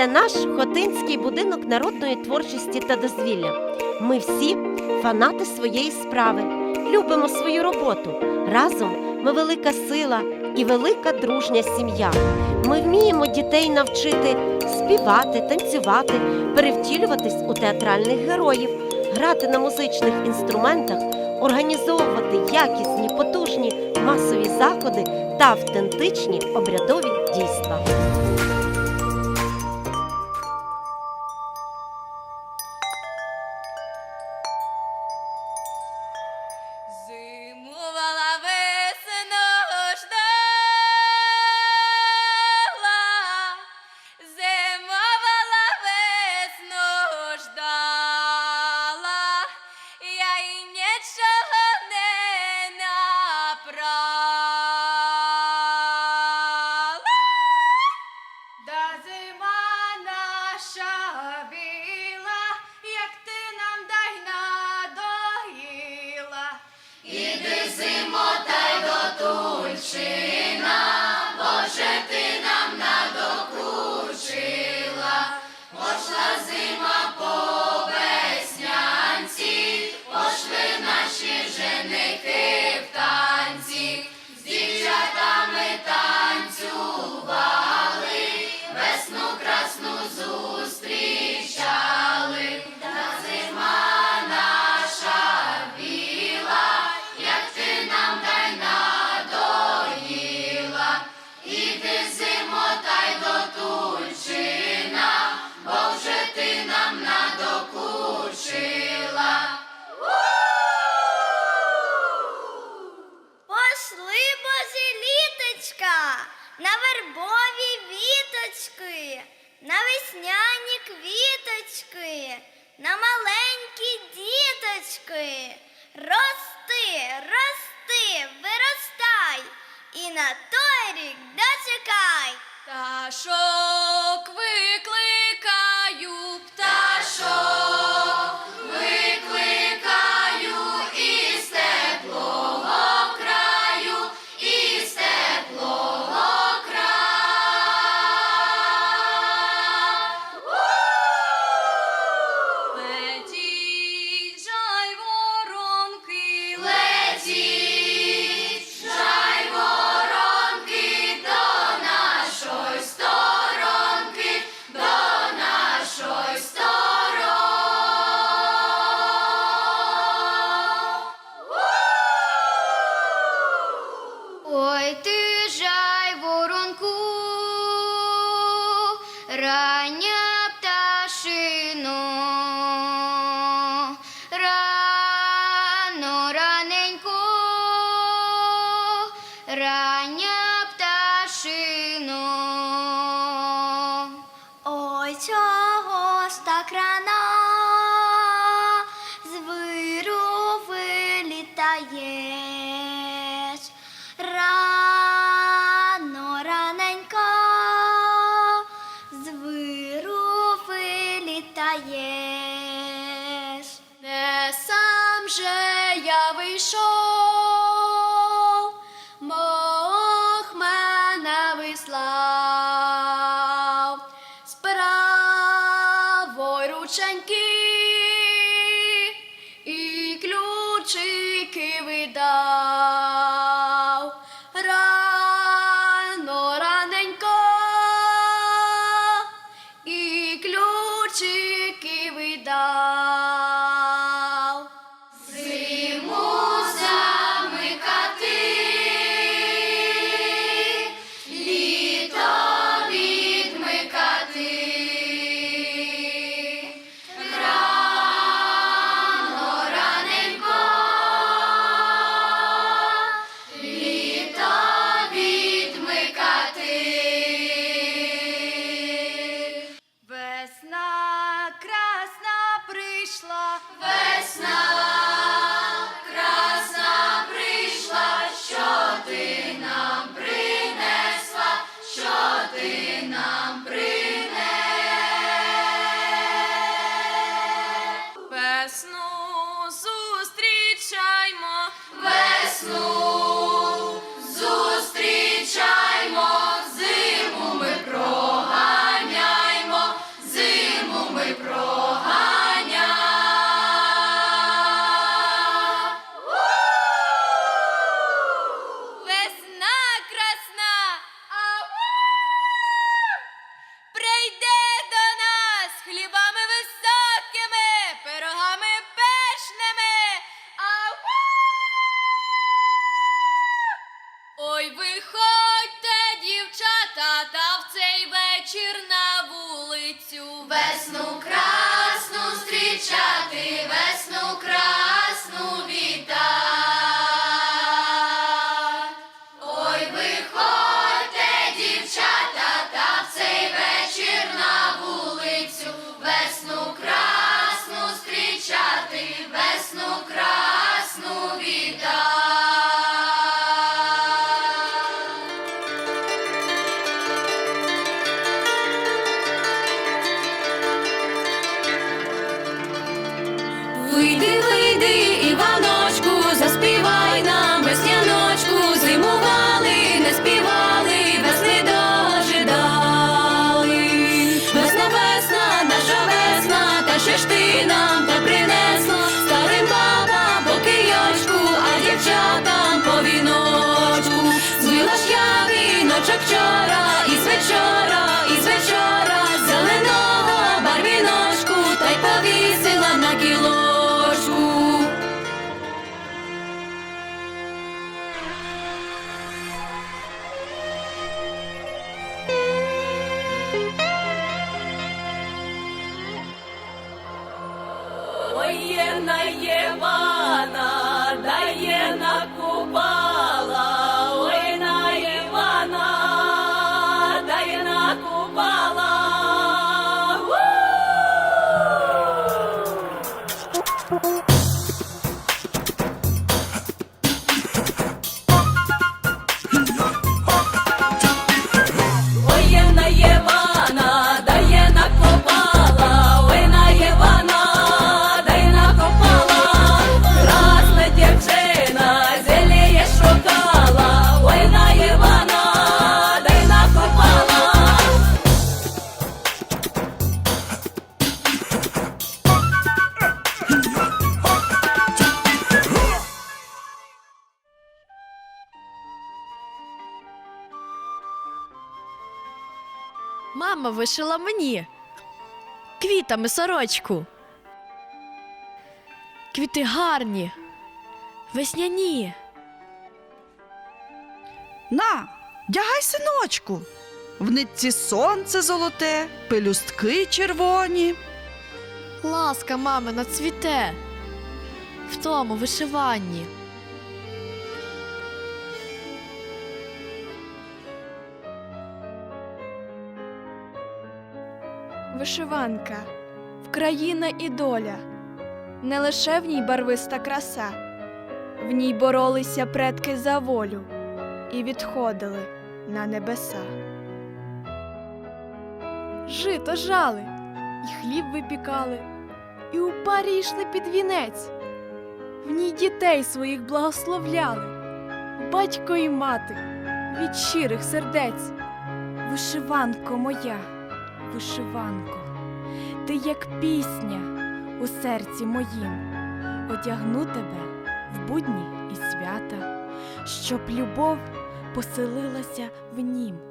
Це наш хотинський будинок народної творчості та дозвілля. Ми всі фанати своєї справи, любимо свою роботу. Разом ми велика сила і велика дружня сім'я. Ми вміємо дітей навчити співати, танцювати, перевтілюватись у театральних героїв, грати на музичних інструментах, організовувати якісні, потужні масові заходи та автентичні обрядові дійства. this на вербові віточки, на весняні квіточки, на маленькі діточки. Рости, рости, виростай, і на той рік дочекай. Пташок рання always love. зустрічаймо, весну зустрічаймо, зиму ми прога. Ой, виходьте, дівчата, та в цей вечір на вулицю. Весну красну зустрічати, весну красну вітати. Мама вишила мені квітами сорочку. Квіти гарні, весняні. На, дягай синочку. В нитці сонце золоте, пелюстки червоні. Ласка мамина цвіте в тому вишиванні. Вишиванка, Вкраїна і доля, не лише в ній барвиста краса, в ній боролися предки за волю і відходили на небеса. Жито жали, і хліб випікали, і у парі йшли під вінець. В ній дітей своїх благословляли, батько і мати від щирих сердець. Вишиванко моя вишиванко, ти як пісня у серці моїм, одягну тебе в будні і свята, щоб любов поселилася в нім.